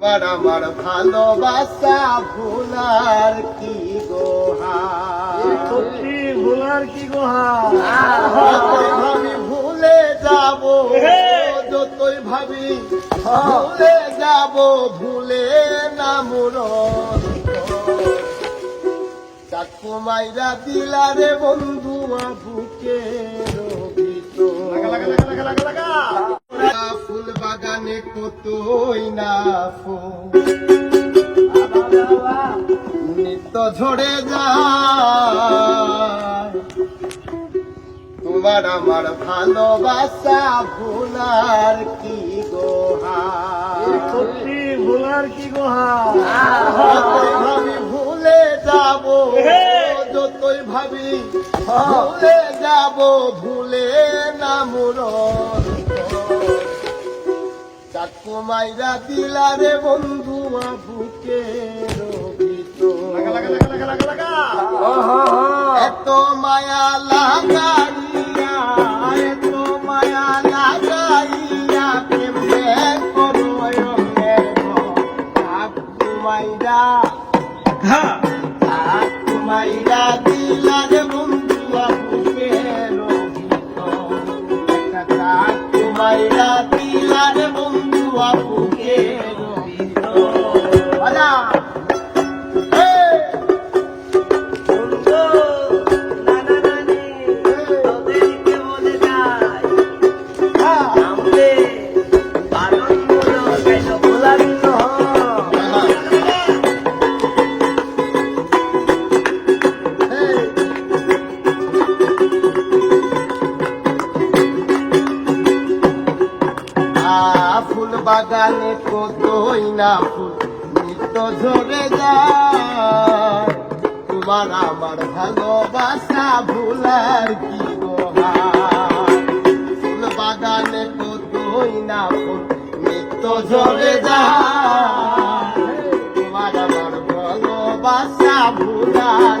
আমার আমার ভালোবাসা ভুলার কি গোহা সত্যি ভোলার কি গোহা ভাবি ভুলে যাব যতই ভাবি ভুলে যাব ভুলে না মুরন চাকু মাইরা দিলারে বন্ধু বুকে লাগা লাগা লাগা লাগা লাগা। লাগা কতই না নিত্য ঝরে যায়। তোমার আমার ভালোবাসা ভুলার কি গোহা সত্যি ভোলার কি গোহা ভাবি ভুলে যাব যতই ভাবি ভুলে যাব ভুলে না মুরন চাকু মাইরা দিলারে বন্ধু বুকে এত মায়া লাগাইয়া এত মায়া লাগাইয়া কেমনে করো চাকু মাইরা চাকু মাইরা দিলারে বন্ধু বুকে চাকু মাইরা দিলারে বন্ধু বুকে বাগানে কতই না ফুল, নিত্য ঝরে যায়। তোমার আমার ভালোবাসা ভুলার কি ফুল বাগানে কতই না ফুল, নিত্য ঝরে যায়। তোমার আমার ভালোবাসা ভুলার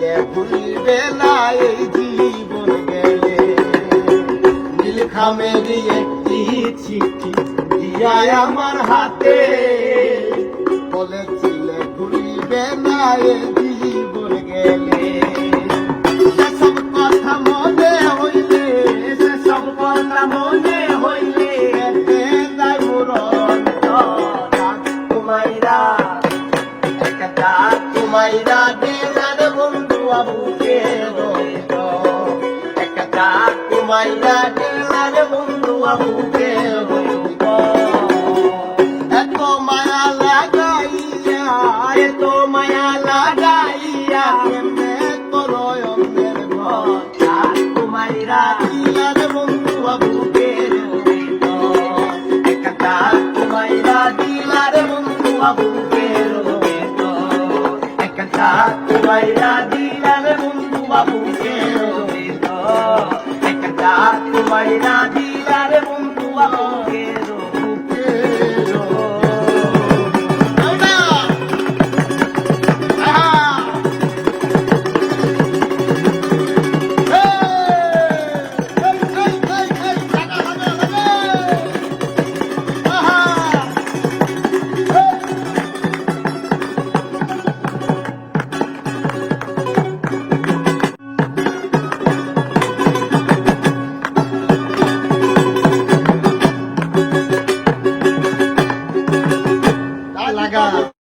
বলেছিলে ভুলবে না, এই জীবন গেলে। নীল খামেরি একটি চিঠি দিয়া আমার হাতে। বলেছিলে ভুলবে না, এই জীবন গেলে। সেসব কথা মনে আবুকে রইল একটা তোমাইরা দিলার বন্ধু আবুকে রইল এত মায়া লাগাইয়া, এত মায়া লাগাইয়া কেমনে করো অন্যের ঘর তোমাইরা দিলার বন্ধু আবুকে রইল একটা তোমাইরা দিলার বন্ধু আবুকে